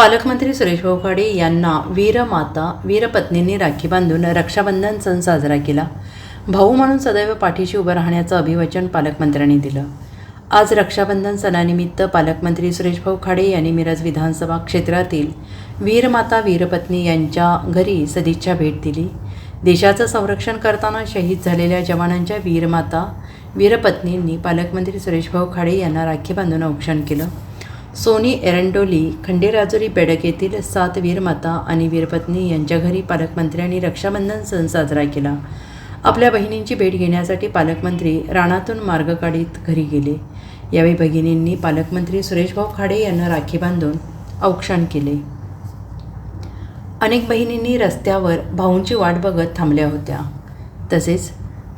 पालकमंत्री सुरेश भाऊ खाडे यांना वीरमाता वीरपत्नींनी राखी बांधून रक्षाबंधन सण साजरा केला. भाऊ म्हणून सदैव पाठीशी उभं राहण्याचं अभिवचन पालकमंत्र्यांनी दिलं. आज रक्षाबंधन सणानिमित्त पालकमंत्री सुरेश भाऊ खाडे यांनी मिरज विधानसभा क्षेत्रातील वीरमाता वीरपत्नी यांच्या घरी सदिच्छा भेट दिली. देशाचं संरक्षण करताना शहीद झालेल्या जवानांच्या वीरमाता वीरपत्नींनी पालकमंत्री सुरेश भाऊ खाडे यांना राखी बांधून औक्षण केलं. सोनी एरंडोली खंडेराजुरी बेडक येथील सात वीरमाता आणि वीरपत्नी यांच्या घरी पालकमंत्र्यांनी रक्षाबंधन सण साजरा केला. आपल्या बहिणींची भेट घेण्यासाठी पालकमंत्री राणातून मार्ग काढीत घरी गेले. यावेळी भगिनींनी पालकमंत्री सुरेशभाऊ खाडे यांना राखी बांधून औक्षण केले. अनेक बहिणींनी रस्त्यावर भाऊंची वाट बघत थांबल्या होत्या. तसेच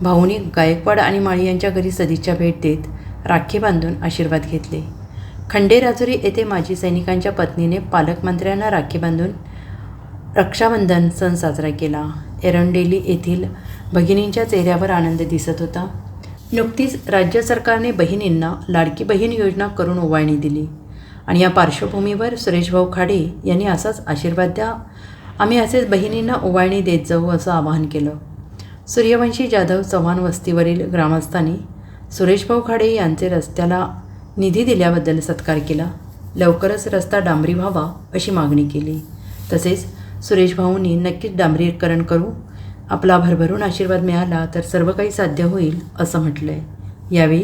भाऊंनी गायकवाड आणि माळी यांच्या घरी सदिच्छा भेट देत राखी बांधून आशीर्वाद घेतले. खंडेराजुरी येथे माजी सैनिकांच्या पत्नीने पालकमंत्र्यांना राखी बांधून रक्षाबंधन सण साजरा केला. एरंडेली येथील भगिनींच्या चेहऱ्यावर आनंद दिसत होता. नुकतीच राज्य सरकारने बहिणींना लाडकी बहीण योजना करून ओवाळणी दिली. आणि या पार्श्वभूमीवर सुरेशभाऊ खाडे यांनी असाच आशीर्वाद द्या. आम्ही असेच बहिणींना ओवाळणी देत जाऊ असं आवाहन केलं. सूर्यवंशी जाधव चव्हाण वस्तीवरील ग्रामस्थांनी सुरेशभाऊ खाडे यांचे रस्त्याला निधी दिल्याबद्दल सत्कार केला. लवकरच रस्ता डांबरी व्हावा अशी मागणी केली. तसेच सुरेश भाऊंनी नक्कीच डांबरीकरण करू. आपला भरभरून आशीर्वाद मिळाला तर सर्व काही साध्य होईल असं म्हटलं आहे यावेळी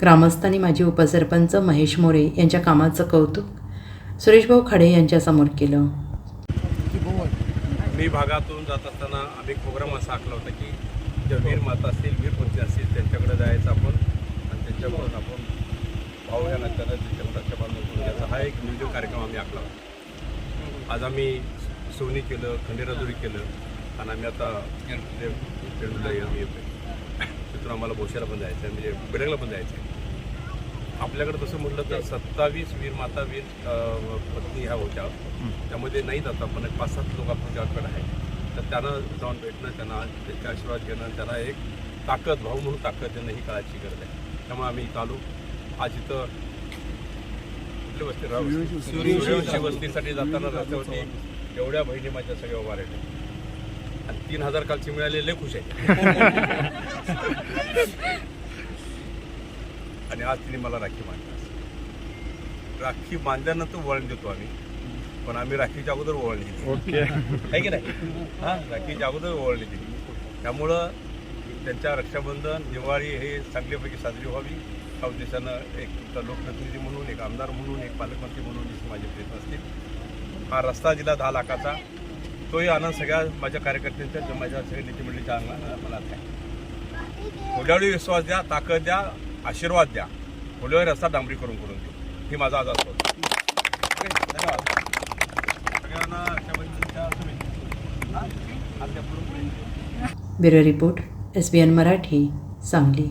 ग्रामस्थांनी माजी उपसरपंच महेश मोरे यांच्या कामाचं कौतुक सुरेशभाऊ खाडे यांच्यासमोर केलं. मी भागातून जात असताना आम्ही प्रोग्राम असा आखला होता की ज्या वीर माता असतील वीर पत्नी असतील त्यांच्याकडे जायचं आपण आणि त्यांच्याकडून आपण भाऊ या नात्यानं रक्षाबंधन करून घ्यायचा हा एक नियोजन कार्यक्रम आम्ही आखला होता. आज आम्ही सोनी केलं खंडेराजुरी केलं आणि आम्ही आता ते पेंडूला आम्ही येतो तिथून आम्हाला भोशाला पण जायचं आहे म्हणजे बिडंगला पण जायचं आहे आपल्याकडे तसं म्हटलं तर सत्तावीस वीर माता वीर पत्नी ह्या होत्या. त्यामध्ये नाही जाता पण एक पाच सात लोक आपल्याकडे आहे तर त्यांना जाऊन भेटणं त्यांना त्यांचे आशीर्वाद घेणं त्यांना एक ताकद भाऊ म्हणून ताकद देणं ही काळाची गरज आहे. त्यामुळे आम्ही इथं आलो. आज इथं सूर्यवंशी वस्तीसाठी जाताना रस्त्यावरती एवढ्या बहिणी माझ्या सगळ्या उभा राहिल्या. आणि तीन हजार कालचे मिळाले लय खुश आहे आणि आज तिने मला राखी बांधली राखी बांधल्यानंतर वळण देतो आम्ही. पण आम्ही राखीच्या अगोदर वळण दिली ओके. आहे की नाही? हां राखीच्या अगोदर ओवाळणी दिली. त्यामुळं त्यांच्या रक्षाबंधन दिवाळी हे चांगल्यापैकी साजरी व्हावी. एका उद्देशानं एक लोकप्रतिनिधी म्हणून एक आमदार म्हणून एक पालकमंत्री म्हणून ही माझे प्रयत्न असतील. हा रस्ता दिला दहा लाखाचा तोही आनंद सगळ्या माझ्या कार्यकर्त्यांच्या माझ्या सगळ्या नेतेमंडळीच्या अंगा- मनात आहे विश्वास द्या ताकद द्या आशीर्वाद द्या. पुढल्यावेळी रस्ता डांबरी करून करून देऊ ही माझा आज असतो धन्यवाद. सगळ्यांना शुभेच्छा. Bureau report S B N Marathi Sangli.